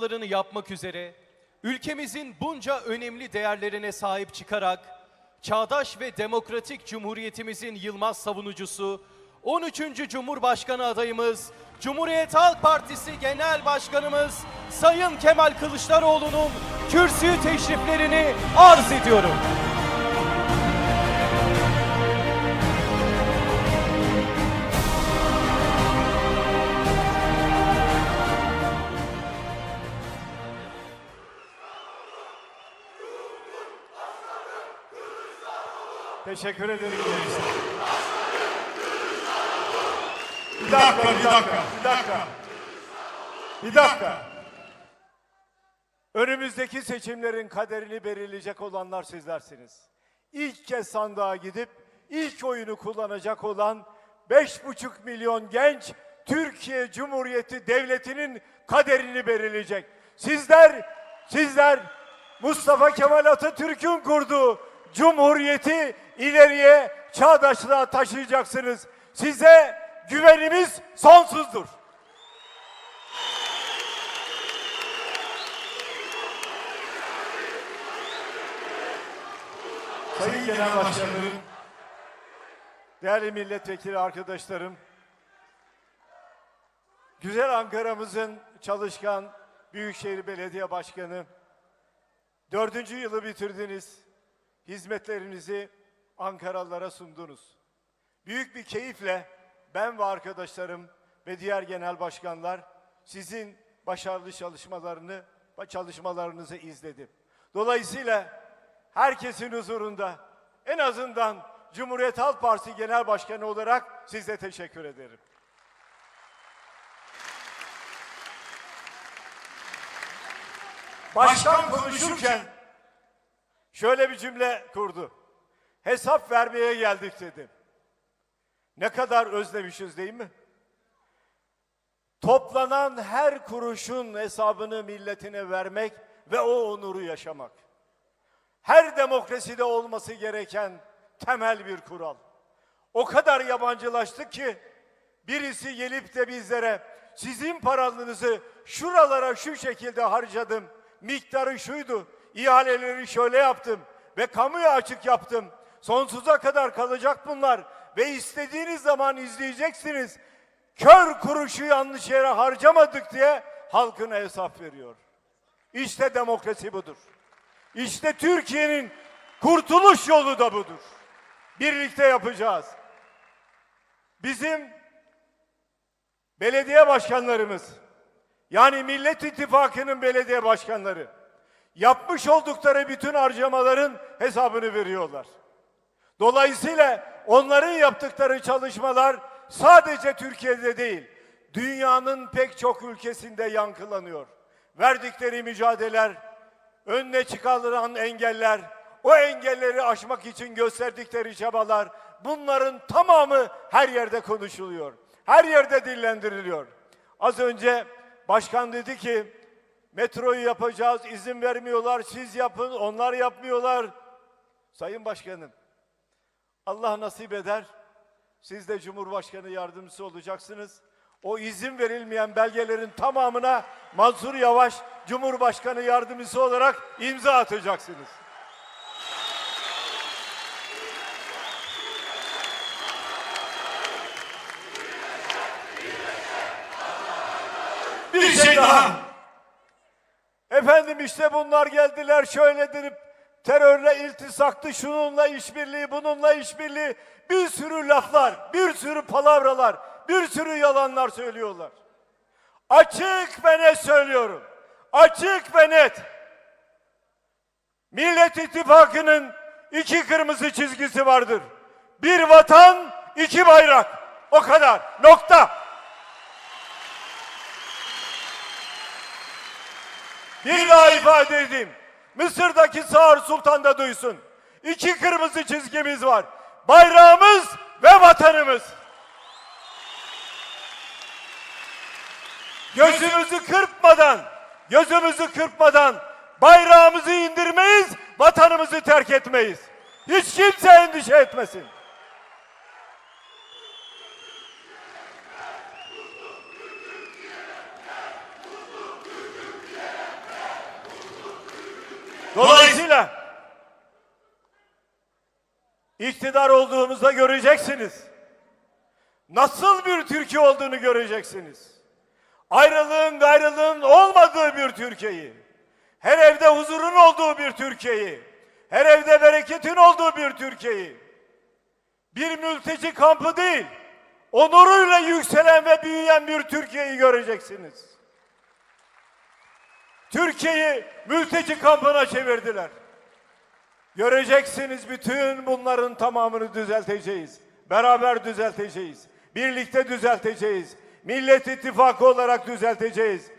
çalışmalarını yapmak üzere ülkemizin bunca önemli değerlerine sahip çıkarak çağdaş ve demokratik cumhuriyetimizin yılmaz savunucusu 13. Cumhurbaşkanı adayımız Cumhuriyet Halk Partisi Genel Başkanımız Sayın Kemal Kılıçdaroğlu'nun kürsü teşriflerini arz ediyorum. Teşekkür ederim gençler. Bir dakika, bir dakika, bir dakika. Bir dakika. Önümüzdeki seçimlerin kaderini belirleyecek olanlar sizlersiniz. İlk kez sandığa gidip ilk oyunu kullanacak olan 5,5 milyon genç Türkiye Cumhuriyeti Devleti'nin kaderini belirleyecek. Sizler, sizler Mustafa Kemal Atatürk'ün kurduğu Cumhuriyeti ileriye çağdaşlığa taşıyacaksınız. Size güvenimiz sonsuzdur. Sayın Genel Başkanlarım, değerli milletvekili arkadaşlarım, güzel Ankara'mızın çalışkan Büyükşehir Belediye Başkanı, dördüncü yılı bitirdiniz, hizmetlerinizi Ankaralılara sundunuz. Büyük bir keyifle ben ve arkadaşlarım ve diğer genel başkanlar sizin başarılı çalışmalarını çalışmalarınızı izledim. Dolayısıyla herkesin huzurunda en azından Cumhuriyet Halk Partisi Genel Başkanı olarak size teşekkür ederim. Başkan konuşurken şöyle bir cümle kurdu. Hesap vermeye geldik dedi. Ne kadar özlemişiz değil mi? Toplanan her kuruşun hesabını milletine vermek ve o onuru yaşamak. Her demokraside olması gereken temel bir kural. O kadar yabancılaştık ki birisi gelip de bizlere sizin paranızı şuralara şu şekilde harcadım. Miktarı şuydu. İhaleleri şöyle yaptım ve kamuya açık yaptım. Sonsuza kadar kalacak bunlar ve istediğiniz zaman izleyeceksiniz. Kör kuruşu yanlış yere harcamadık diye halkına hesap veriyor. İşte demokrasi budur. İşte Türkiye'nin kurtuluş yolu da budur. Birlikte yapacağız. Bizim belediye başkanlarımız yani Millet İttifakı'nın belediye başkanları yapmış oldukları bütün harcamaların hesabını veriyorlar. Dolayısıyla onların yaptıkları çalışmalar sadece Türkiye'de değil, dünyanın pek çok ülkesinde yankılanıyor. Verdikleri mücadeleler, önüne çıkarılan engeller, o engelleri aşmak için gösterdikleri çabalar, bunların tamamı her yerde konuşuluyor. Her yerde dillendiriliyor. Az önce başkan dedi ki, metroyu yapacağız, izin vermiyorlar, siz yapın, onlar yapmıyorlar. Sayın Başkanım, Allah nasip eder. Siz de Cumhurbaşkanı yardımcısı olacaksınız. O izin verilmeyen belgelerin tamamına Mansur Yavaş Cumhurbaşkanı yardımcısı olarak imza atacaksınız. Bir şey daha. Efendim işte bunlar geldiler şöyle denip terörle iltisaktı, şununla işbirliği, bununla işbirliği, bir sürü laflar, bir sürü palavralar, bir sürü yalanlar söylüyorlar. Açık ve net söylüyorum. Açık ve net. Millet İttifakı'nın iki kırmızı çizgisi vardır. Bir vatan, iki bayrak. O kadar. Nokta. Bir daha ifade edeyim. Mısır'daki Sağır Sultan da duysun. İki kırmızı çizgimiz var. Bayrağımız ve vatanımız. Gözümüzü kırpmadan, gözümüzü kırpmadan bayrağımızı indirmeyiz, vatanımızı terk etmeyiz. Hiç kimse endişe etmesin. Dolayısıyla iktidar olduğumuzda göreceksiniz. Nasıl bir Türkiye olduğunu göreceksiniz. Ayrılığın gayrılığın olmadığı bir Türkiye'yi, her evde huzurun olduğu bir Türkiye'yi, her evde bereketin olduğu bir Türkiye'yi, bir mülteci kampı değil, onuruyla yükselen ve büyüyen bir Türkiye'yi göreceksiniz. Türkiye'yi mülteci kampına çevirdiler. Göreceksiniz bütün bunların tamamını düzelteceğiz. Beraber düzelteceğiz. Birlikte düzelteceğiz. Millet İttifakı olarak düzelteceğiz.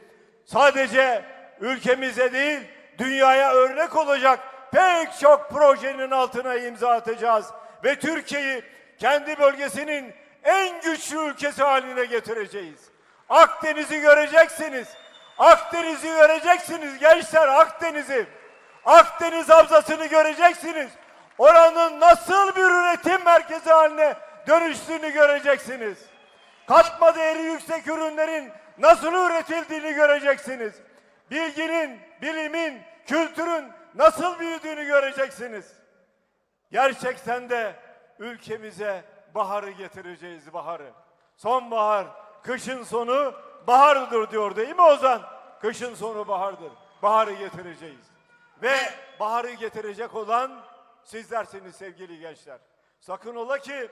Sadece ülkemize değil, dünyaya örnek olacak pek çok projenin altına imza atacağız. Ve Türkiye'yi kendi bölgesinin en güçlü ülkesi haline getireceğiz. Akdeniz'i göreceksiniz. Akdeniz'i göreceksiniz gençler Akdeniz'i. Akdeniz havzasını göreceksiniz. Oranın nasıl bir üretim merkezi haline dönüştüğünü göreceksiniz. Katma değeri yüksek ürünlerin nasıl üretildiğini göreceksiniz. Bilginin, bilimin, kültürün nasıl büyüdüğünü göreceksiniz. Gerçekten de ülkemize baharı getireceğiz baharı. Sonbahar, kışın sonu bahardır diyor değil mi Ozan? Kışın sonu bahardır. Baharı getireceğiz. Ve baharı getirecek olan sizlersiniz sevgili gençler. Sakın ola ki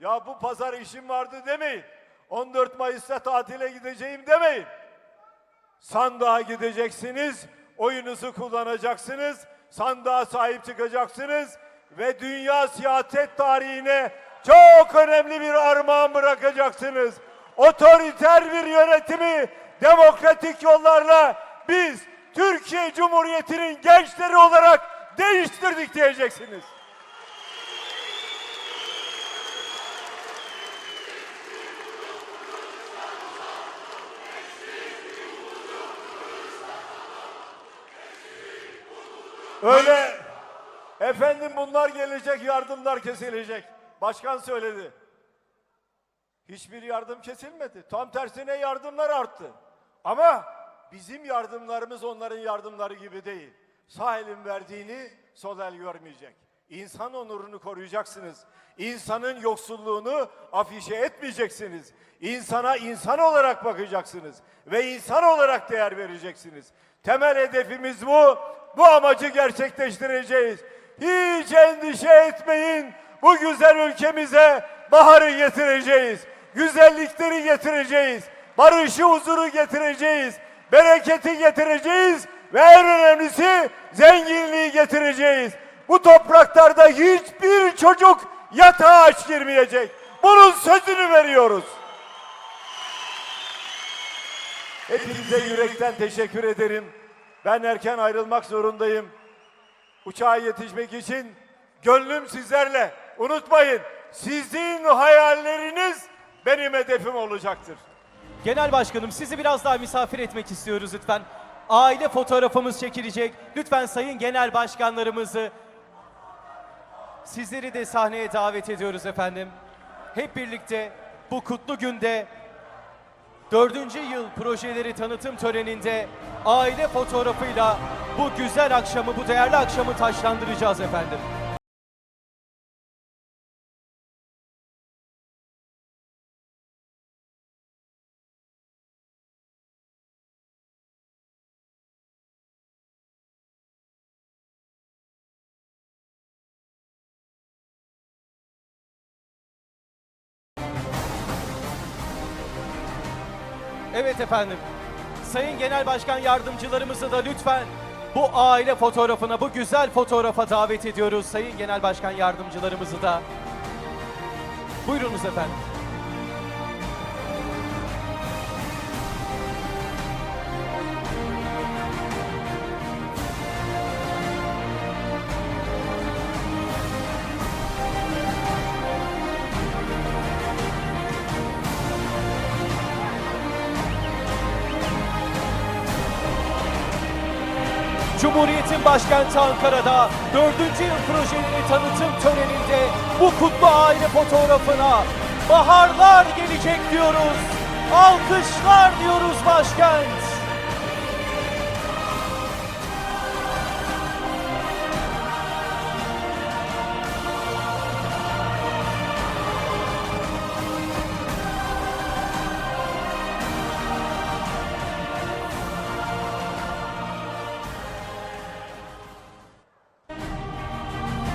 ya bu pazar işim vardı demeyin. 14 Mayıs'ta tatile gideceğim demeyin. Sandığa gideceksiniz, oyunuzu kullanacaksınız, sandığa sahip çıkacaksınız ve dünya siyaset tarihine çok önemli bir armağan bırakacaksınız. Otoriter bir yönetimi demokratik yollarla biz Türkiye Cumhuriyeti'nin gençleri olarak değiştirdik diyeceksiniz. Öyle efendim bunlar gelecek yardımlar kesilecek. Başkan söyledi. Hiçbir yardım kesilmedi. Tam tersine yardımlar arttı. Ama bizim yardımlarımız onların yardımları gibi değil. Sağ elin verdiğini sol el görmeyecek. İnsan onurunu koruyacaksınız. İnsanın yoksulluğunu afişe etmeyeceksiniz. İnsana insan olarak bakacaksınız. Ve insan olarak değer vereceksiniz. Temel hedefimiz bu. Bu amacı gerçekleştireceğiz. Hiç endişe etmeyin. Bu güzel ülkemize baharı getireceğiz. Güzellikleri getireceğiz. Barışı, huzuru getireceğiz. Bereketi getireceğiz. Ve en önemlisi zenginliği getireceğiz. Bu topraklarda hiçbir çocuk yatağa aç girmeyecek. Bunun sözünü veriyoruz. Hepinize yürekten teşekkür ederim. Ben erken ayrılmak zorundayım. Uçağa yetişmek için gönlüm sizlerle. Unutmayın sizin hayalleriniz benim hedefim olacaktır. Genel Başkanım sizi biraz daha misafir etmek istiyoruz lütfen. Aile fotoğrafımız çekilecek. Lütfen sayın genel başkanlarımızı sizleri de sahneye davet ediyoruz efendim. Hep birlikte bu kutlu günde dördüncü yıl projeleri tanıtım töreninde aile fotoğrafıyla bu güzel akşamı, bu değerli akşamı taşlandıracağız efendim. Evet efendim. Sayın Genel Başkan yardımcılarımızı da lütfen bu aile fotoğrafına, bu güzel fotoğrafa davet ediyoruz. Sayın Genel Başkan yardımcılarımızı da. Buyurunuz efendim. Cumhuriyet'in başkenti Ankara'da 4. yıl projeleri tanıtım töreninde bu kutlu aile fotoğrafına baharlar gelecek diyoruz. Alkışlar diyoruz başkent.